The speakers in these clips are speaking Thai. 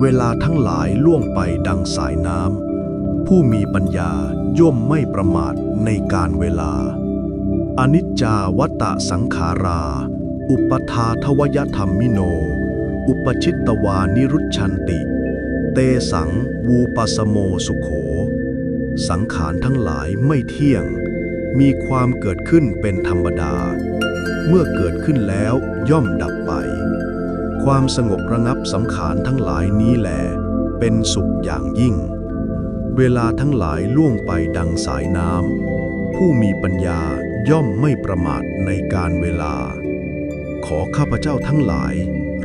เวลาทั้งหลายล่วงไปดังสายน้ำ ผู้มีปัญญาย่อมไม่ประมาทในการเวลา อนิจจาวัตตสังขารา อุปทาทวยธรรมมิโน อุปชิตตวานิรุชันติ เตสังวูปสโมสุโข สังขารทั้งหลายไม่เที่ยง มีความเกิดขึ้นเป็นธรรมดา เมื่อเกิดขึ้นแล้วย่อมดับไป ความสงบระงับสังขารทั้งหลายนี้แหลเป็นสุขอย่างยิ่ง เวลาทั้งหลายล่วงไปดังสายน้ำผู้มีปัญญาย่อมไม่ประมาทในการเวลา ขอข้าพเจ้าทั้งหลาย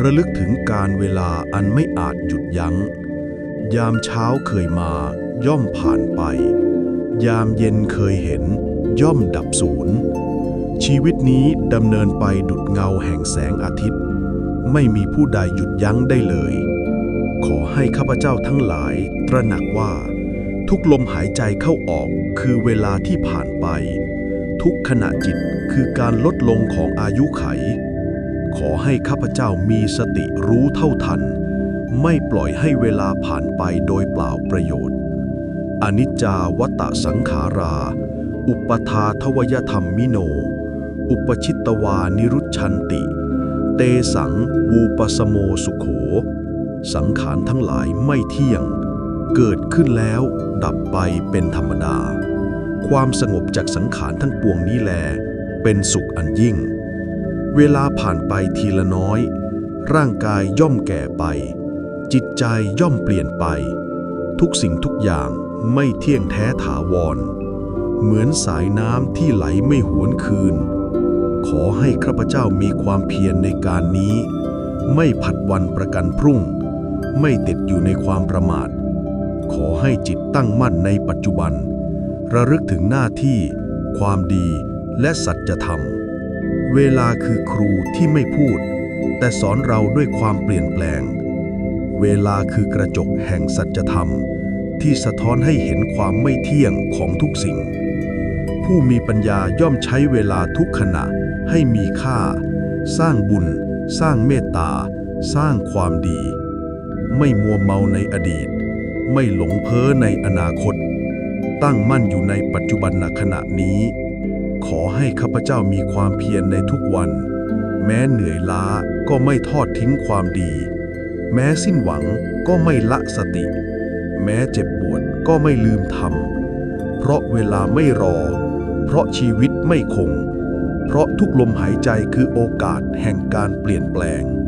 ระลึกถึงการเวลาอันไม่อาจหยุดยัง้ง ยามเช้าเคยมาย่อมผ่านไป ยามเย็นเคยเห็น ย่อมดับสูญชีวิตนี้ดำเนินไปดุดเงาแห่งแสงอาทิตย์ ไม่มีผู้ใดหยุดยั้งได้เลย ขอให้ข้าพเจ้าทั้งหลายตระหนักว่า ทุกลมหายใจเข้าออกคือเวลาที่ผ่านไป ทุกขณะจิตคือการลดลงของอายุไข ขอให้ข้าพเจ้ามีสติรู้เท่าทัน ไม่ปล่อยให้เวลาผ่านไปโดยเปล่าประโยชน์ อนิจจาวัตตสังขารา อุปทาทวยธรรมมิโน อุปชิตตวานิรุชันติ เตสังวูปสโมสุโข สังขารทั้งหลายไม่เที่ยง เกิดขึ้นแล้วดับไปเป็นธรรมดา ความสงบจากสังขารทั้งปวงนี้แล เป็นสุขอันยิ่ง เวลาผ่านไปทีละน้อย ร่างกายย่อมแก่ไป จิตใจย่อมเปลี่ยนไป ทุกสิ่งทุกอย่างไม่เที่ยงแท้ถาวร เหมือนสายน้ำที่ไหลไม่หวนคืน ขอให้ข้าพเจ้ามีความเพียรในการนี้ ไม่ผัดวันประกันพรุ่ง ไม่ติดอยู่ในความประมาท ขอให้จิตตั้งมั่นในปัจจุบัน ระลึกถึงหน้าที่ ความดีและสัจธรรม เวลาคือครูที่ไม่พูด แต่สอนเราด้วยความเปลี่ยนแปลง เวลาคือกระจกแห่งสัจธรรม ที่สะท้อนให้เห็นความไม่เที่ยงของทุกสิ่ง ผู้มีปัญญาย่อมใช้เวลาทุกขณะ ให้มีค่า สร้างบุญ สร้างเมตตา สร้างความดี ไม่มัวเมาในอดีต ไม่หลงเพ้อในอนาคต ตั้งมั่นอยู่ในปัจจุบันขณะนี้ ขอให้ข้าพเจ้ามีความเพียรในทุกวัน แม้เหนื่อยล้าก็ไม่ทอดทิ้งความดี แม้สิ้นหวังก็ไม่ละสติ แม้เจ็บปวดก็ไม่ลืมทำเพราะเวลาไม่รอ เพราะชีวิตไม่คง เพราะทุกลมหายใจคือโอกาสแห่งการเปลี่ยนแปลง